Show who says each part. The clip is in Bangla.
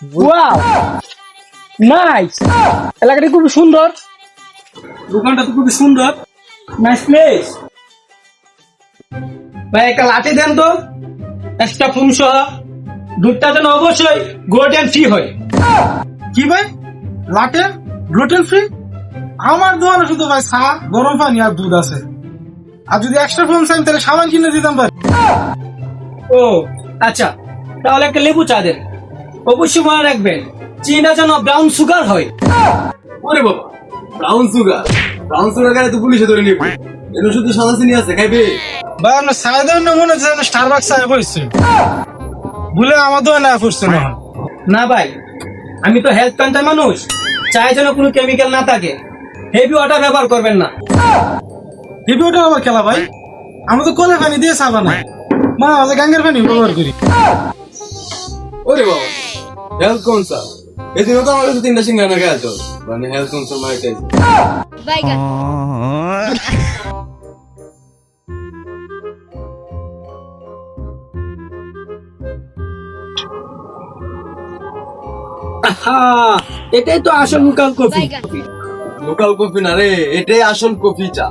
Speaker 1: ওয়াও নাইস এলাকাটি খুব সুন্দর। দোকানটা তো খুবই সুন্দর। নাইস প্লেস ভাই একটা লাঠি দেন তো। একটা ফুম সহ। দুধটা যেন অবশ্যই গোল্ডেন ফ্রি হয়।
Speaker 2: কি ভাই? লাটে গ্লুটেন ফ্রি আমার দোকানে শুধু ভাই চা গরম পানি আর দুধ আছে। আর যদি এক্সট্রা ফোন চাই তাহলে সাবান কিনে দিতাম ভাই।
Speaker 1: ও আচ্ছা। তাহলে একটা লেবু চা দেন। অবশ্যই মনে রাখবেন চিনিটা যেন ব্রাউন সুগার হয়।
Speaker 3: ওরে বাবা ব্রাউন সুগার ব্রাউন সুগার গাড়ি তো পুলিশে ধরে নিবে। এর শুধু সাদা চিনি আছে খাইবে?
Speaker 2: ভাই আপনার না মনে হচ্ছে স্টার বাক্স চায় বসছে ভুলে আমার দোকানে পড়ছে না।
Speaker 1: না ভাই আমি তো হেলথ কনসাস মানুষ চায় যেন কোনো কেমিক্যাল না থাকে। হেভি ওয়াটার ব্যবহার করবেন না।
Speaker 2: রিভিউটা আবার খেলা ভাই? আমরা তো কলে পানি দিয়ে চা বানাই মা মাঝে গাঙ্গের পানি ব্যবহার করি।
Speaker 3: ওরে বাবা। হেলথ কনসাল এদিনও তো আমার কাছে তিনটা সিঙ্গারা খাওয়া তো। মানে হেলথ কনসাল মাইটাই
Speaker 1: এটাই তো আসল লোকাল কফি.
Speaker 3: লোকাল কফি না রে এটাই আসল কফি চা